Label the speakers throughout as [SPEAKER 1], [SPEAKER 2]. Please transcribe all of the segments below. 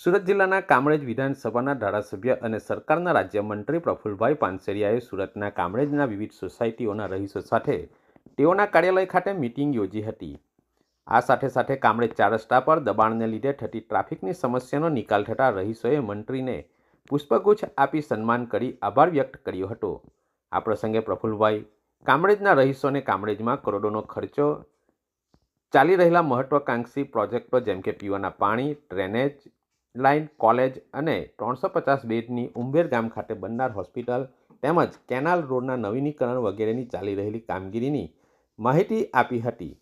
[SPEAKER 1] સુરત જિલ્લાના કામરેજ વિધાનસભાના ધારાસભ્ય અને સરકારના રાજ્યમંત્રી પ્રફુલભાઈ પાનસેરિયાએ સુરતના કામરેજના વિવિધ સોસાયટીઓના રહીશો સાથે તેઓના કાર્યાલય ખાતે મિટિંગ યોજી હતી. આ સાથે સાથે કામરેજ ચાર રસ્તા પર દબાણને લીધે થતી ટ્રાફિકની સમસ્યાનો નિકાલ થતાં રહીશોએ મંત્રીને પુષ્પગુચ્છ આપી સન્માન કરી આભાર વ્યક્ત કર્યો હતો. આ પ્રસંગે પ્રફુલભાઈ, કામરેજના રહીશોને કામરેજમાં કરોડોનો ખર્ચો ચાલી રહેલા મહત્વાકાંક્ષી પ્રોજેક્ટો જેમ કે પીવાના પાણી, ડ્રેનેજ લાઇન કોલેજ અને ત્રણસો પચાસ બેડની ઉંબેર ગામ ખાતે બનનાર હોસ્પિટલ તેમજ કેનાલ રોડના નવીનીકરણ વગેરેની ચાલી રહેલી કામગીરીની માહિતી આપી હતી.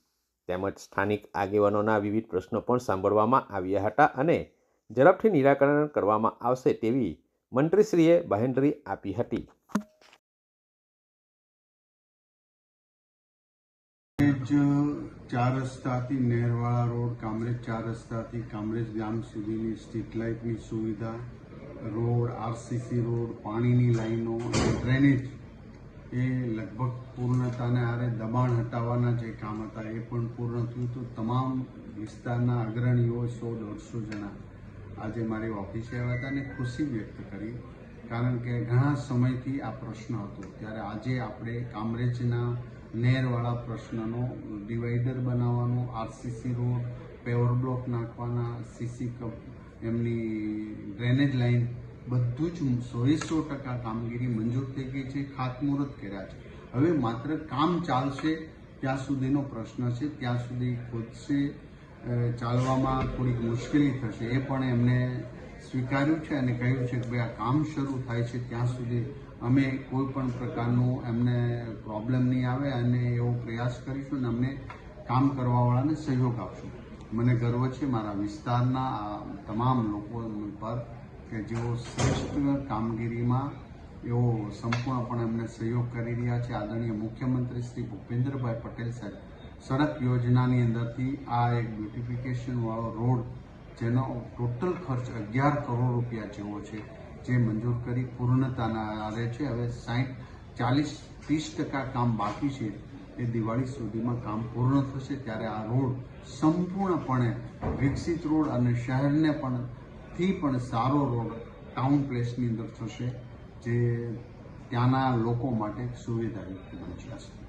[SPEAKER 1] તેમજ સ્થાનિક આગેવાનોના વિવિધ પ્રશ્નો પણ સાંભળવામાં આવ્યા હતા અને ઝડપથી નિરાકરણ કરવામાં આવશે તેવી મંત્રીશ્રીએ બાહેંધરી આપી હતી.
[SPEAKER 2] કામરેજ ચાર રસ્તાથી નહેરવાળા રોડ, કામરેજ ચાર રસ્તાથી કામરેજ ગામ સુધીની સ્ટ્રીટ લાઇટની સુવિધા, રોડ આરસીસી રોડ, પાણીની લાઈનો ડ્રેનેજ એ લગભગ પૂર્ણતાને આરે દબાણ હટાવવાના જે કામ હતા એ પણ પૂર્ણ થયું. તો તમામ વિસ્તારના અગ્રણીઓ સો દોઢસો જણા આજે મારી ઓફિસે આવ્યા હતા અને ખુશી વ્યક્ત કરી. કારણ કે ઘણા સમયથી આ પ્રશ્ન હતો. ત્યારે આજે આપણે કામરેજના નહેરવાળા પ્રશ્નનો ડિવાઈડર બનાવવાનો આરસીસી રોડ પેવર બ્લોક નાખવાના સીસી કપ, એમની ડ્રેનેજ લાઈન બધું જ સોએ સો ટકા કામગીરી મંજૂર થઈ ગઈ છે, ખાતમુહૂર્ત કર્યા છે. હવે માત્ર કામ ચાલશે ત્યાં સુધીનો પ્રશ્ન છે, ત્યાં સુધી ખોદશે ચાલવામાં થોડીક મુશ્કેલી થશે. એ પણ એમને સ્વીકાર્યું છે અને કહ્યું છે કે ભાઈ આ કામ શરૂ થાય છે ત્યાં સુધી અમે કોઈ પણ પ્રકારનું એમને પ્રોબ્લેમ નહીં આવે અને એવો પ્રયાસ કરીશું અને અમને કામ કરવાવાળાને સહયોગ આપશું. મને ગર્વ છે મારા વિસ્તારના તમામ લોકો પર કે જેઓ શ્રેષ્ઠ કામગીરીમાં એવો સંપૂર્ણપણે અમને સહયોગ કરી રહ્યા છે. આદરણીય મુખ્યમંત્રી શ્રી ભૂપેન્દ્રભાઈ પટેલ સાહેબ, સડક યોજનાની અંદરથી આ એક બ્યુટિફિકેશનવાળો રોડ જેનો ટોટલ ખર્ચ અગિયાર કરોડ રૂપિયા જેવો છે, જે મંજૂર કરી પૂર્ણતાના આરે છે. હવે સાઠ ચાલીસ, ત્રીસ ટકા કામ બાકી છે. એ દિવાળી સુધીમાં કામ પૂર્ણ થશે ત્યારે આ રોડ સંપૂર્ણપણે વિકસિત રોડ અને શહેરને પણ, થી પણ સારો રોડ ટાઉન પ્લેસની અંદર થશે, જે ત્યાંના લોકો માટે સુવિધાયુક્ત બની જશે.